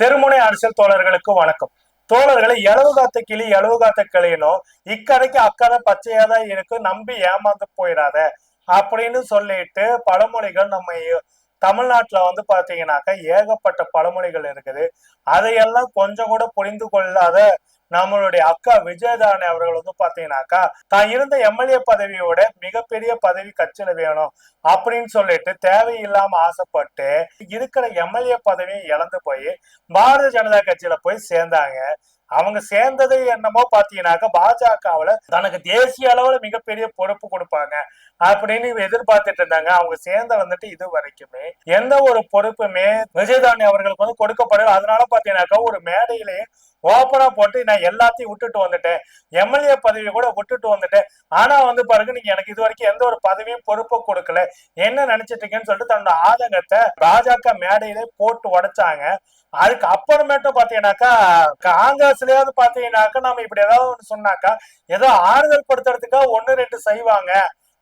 தெருமுனை அரசியல் தோழர்களுக்கு வணக்கம். தோழர்களை எளவு காத்த கிளி எளவு காத்த கிளியனும் இக்கதைக்கு அக்கதை பச்சையா தான் இருக்கு நம்பி ஏமாந்து போயிடாத அப்படின்னு சொல்லிட்டு பழமொழிகள் நம்ம தமிழ்நாட்டுல வந்து பாத்தீங்கன்னாக்கா ஏகப்பட்ட பழமொழிகள் இருக்குது. அதையெல்லாம் கொஞ்சம் கூட புரிந்து கொள்ளாத நம்மளுடைய அக்கா விஜயதாரணி அவர்கள் வந்து பாத்தீங்கன்னாக்கா தான் இருந்த எம்எல்ஏ பதவியோட மிகப்பெரிய பதவி கட்சியில வேணும் அப்படின்னு சொல்லிட்டு தேவையில்லாம ஆசைப்பட்டு இருக்கிற எம்எல்ஏ பதவியும் இழந்து போய் பாரதிய ஜனதா கட்சியில போய் சேர்ந்தாங்க. அவங்க சேர்ந்தது என்னமோ பாத்தீங்கன்னாக்கா பாஜகவுல தனக்கு தேசிய அளவுல மிகப்பெரிய பொறுப்பு கொடுப்பாங்க அப்படின்னு எதிர்பார்த்துட்டு இருந்தாங்க. அவங்க சேர்ந்த வந்துட்டு இது வரைக்குமே எந்த ஒரு பொறுப்புமே விஜயதானி அவர்களுக்கு வந்து கொடுக்கப்படல. அதனால பாத்தீங்கன்னாக்கா ஒரு மேடையிலேயே ஓப்பனா போட்டு நான் எல்லாத்தையும் விட்டுட்டு வந்துட்டேன். எம்எல்ஏ பதவியை கூட விட்டுட்டு வந்துட்டேன். ஆனா வந்து பாருங்க நீங்க எனக்கு இது வரைக்கும் எந்த ஒரு பதவியும் பொறுப்பும் கொடுக்கல. என்ன நினைச்சிட்டு இருக்கேன்னு சொல்லிட்டு தன்னோட ஆதங்கத்தை பாஜக மேடையிலே போட்டு உடைச்சாங்க. அதுக்கு அப்புறமேட்டும் பாத்தீங்கன்னாக்கா காங்கிரஸ்லயாவது பாத்தீங்கன்னாக்கா நம்ம இப்படி ஏதாவது ஒன்று சொன்னாக்கா ஏதோ ஆறுதல் படுத்துறதுக்காக ஒன்னு ரெண்டு செய்வாங்க.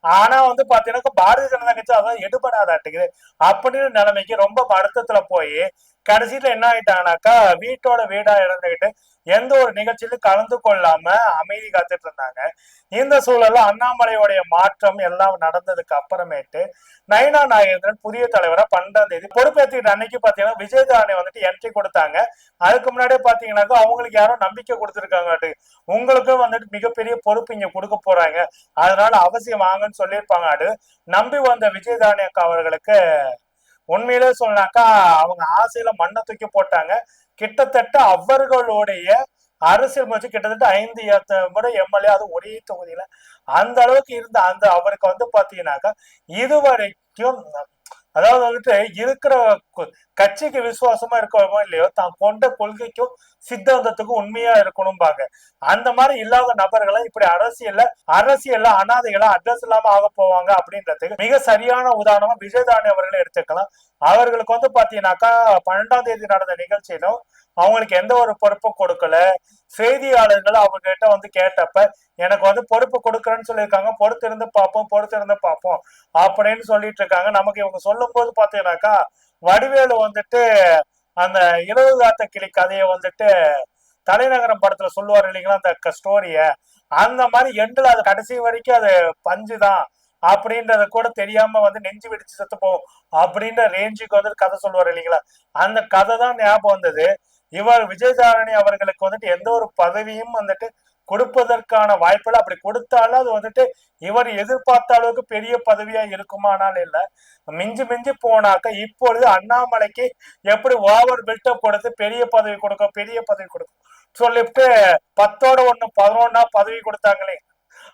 ஆனா வந்து பாத்தீங்கன்னா பாரதிய ஜனதா கட்சி அதான் எடுபடாதாட்டுக்குது. அப்படின்னு நிலைமைக்கு ரொம்ப வருத்தத்துல போய் கடைசியில என்ன ஆயிட்டாங்கனாக்கா வீட்டோட வீடா இறந்துகிட்டு எந்த ஒரு நிகழ்ச்சியிலும் கலந்து கொள்ளாம அமைதி காத்துட்டு இருந்தாங்க. இந்த சூழல்ல அண்ணாமலையோடைய மாற்றம் எல்லாம் நடந்ததுக்கு அப்புறமேட்டு நயனா நாகேந்திரன் புதிய தலைவரா பன்னெண்டாம் தேதி பொறுப்பேற்றுக்கிட்ட அன்னைக்கு பாத்தீங்கன்னா விஜயதாரணி வந்துட்டு என்ட்ரி கொடுத்தாங்க. அதுக்கு முன்னாடியே பாத்தீங்கன்னாக்கா அவங்களுக்கு யாரும் நம்பிக்கை கொடுத்துருக்காங்க உங்களுக்கும் வந்துட்டு மிகப்பெரிய பொறுப்பு இங்க கொடுக்க போறாங்க. அதனால அவசியம் வாங்கன்னு சொல்லியிருப்பாங்க நம்பி வந்த விஜயதாரணி அக்கா அவர்களுக்கு உண்மையிலே சொன்னாக்கா அவங்க ஆசையில மண்ணை தூக்கி போட்டாங்க. கிட்டத்தட்ட அவர்களுடைய அரசியல் முயற்சி கிட்டத்தட்ட ஐந்து முறை எம்எல்ஏ அது ஒரே தொகுதியில. அந்த அளவுக்கு இருந்த அந்த அவருக்கு வந்து பாத்தீங்கன்னாக்கா இதுவரைக்கும் அதாவது வந்துட்டு இருக்கிற கட்சிக்கு விசுவாசமா இருக்கணுமோ இல்லையோ தான் கொண்ட கொள்கைக்கும் சித்தாந்தத்துக்கும் உண்மையா இருக்கணும்பாங்க. அந்த மாதிரி இல்லாத நபர்களை இப்படி அரசியல்ல அரசியல்ல அனாதைகளா அட்ரஸ் இல்லாம ஆக போவாங்க அப்படின்றதுக்கு மிக சரியான உதாரணமா விஜயதானி அவர்களை எடுத்துக்கலாம். அவர்களுக்கு வந்து பாத்தீங்கன்னாக்கா பன்னெண்டாம் தேதி நடந்த நிகழ்ச்சியிலும் அவங்களுக்கு எந்த ஒரு பொறுப்பும் கொடுக்கல. செய்தியாளர்கள் அவங்க கிட்ட வந்து கேட்டப்ப எனக்கு வந்து பொறுப்பு கொடுக்குறேன்னு சொல்லியிருக்காங்க. பொறுத்திருந்து பார்ப்போம் பொறுத்திருந்து பார்ப்போம். அப்படின்னு சொல்லிட்டு இருக்காங்க. நமக்கு இவங்க சொல்லும் போது பாத்தீங்கன்னாக்கா வடிவேலு வந்துட்டு அந்த இரவு காத்த கிளி கதையை வந்துட்டு தலைநகரம் படத்துல சொல்லுவார் இல்லைங்களா அந்த ஸ்டோரிய அந்த மாதிரி எண்டில் அது கடைசி வரைக்கும் அது பஞ்சு தான். அப்படின்றத கூட தெரியாம வந்து நெஞ்சு வெடிச்சு செத்து போவோம் அப்படின்ற ரேஞ்சுக்கு வந்துட்டு கதை சொல்லுவார் இல்லைங்களா. அந்த கதை தான் ஞாபகம் வந்தது. இவர் விஜயதாரணி அவர்களுக்கு வந்துட்டு எந்த ஒரு பதவியும் வந்துட்டு கொடுப்பதற்கான வாய்ப்புகள் அப்படி கொடுத்தாலும் அது வந்துட்டு இவர் எதிர்பார்த்த அளவுக்கு பெரிய பதவியா இருக்குமானால் இல்ல. மிஞ்சி மிஞ்சி போனாக்க இப்பொழுது அண்ணாமலைக்கு எப்படி ஓவர் பில்டப் கொடுத்து பெரிய பதவி கொடுக்கும் பெரிய பதவி கொடுக்கும் சொல்லிட்டு பத்தோட ஒண்ணு பதினொன்னா பதவி கொடுத்தாங்களே.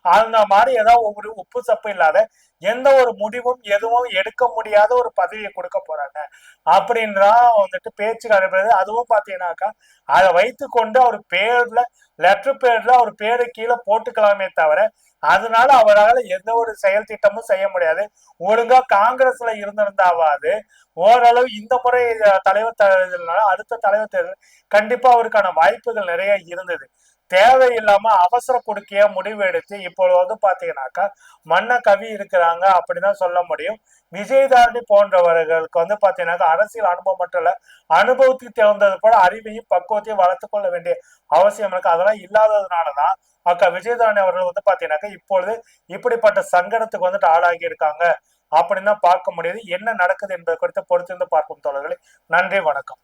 அந்த மாதிரி ஏதாவது ஒரு உப்பு சப்பு இல்லாத எந்த ஒரு முடிவும் எதுவும் எடுக்க முடியாத ஒரு பதவியை கொடுக்க போறாங்க. அப்படின்றா வந்துட்டு பேச்சு அனுப்புறது. அதுவும் பாத்தீங்கன்னாக்கா அதை வைத்து கொண்டு அவர் பேர்ல லெட்டர் பேர்ல அவர் பேரு கீழே போட்டுக்கலாமே தவிர அதனால அவரால் எந்த ஒரு செயல் திட்டமும் செய்ய முடியாது. ஒழுங்கா காங்கிரஸ்ல இருந்திருந்தாவது ஓரளவு இந்த முறை தலைவர் தேர்தல்னால அடுத்த தலைவர் தேர்தல் கண்டிப்பா அவருக்கான வாய்ப்புகள் நிறைய இருந்தது. தேவையில்லாம அவசர கொடுக்கிய முடிவு எடுத்து இப்பொழுது வந்து பாத்தீங்கன்னாக்கா மன்ன கவி இருக்கிறாங்க அப்படிதான் சொல்ல முடியும். விஜயதாரணி போன்றவர்களுக்கு வந்து பாத்தீங்கன்னாக்கா அரசியல் அனுபவம் மட்டும் இல்ல அனுபவத்துக்கு தகுந்தது போல அறிவையும் பக்குவத்தையும் வளர்த்து கொள்ள வேண்டிய அவசியம் இருக்கு. அதெல்லாம் இல்லாததுனாலதான் அக்கா விஜயதாரணி அவர்கள் வந்து பாத்தீங்கன்னாக்கா இப்பொழுது இப்படிப்பட்ட சங்கடத்துக்கு வந்துட்டு ஆளாகி இருக்காங்க அப்படின்னு தான் பார்க்க முடியுது. என்ன நடக்குது என்பதை குறித்து பொறுத்திருந்து பார்க்கும் தோழர்களை. நன்றி வணக்கம்.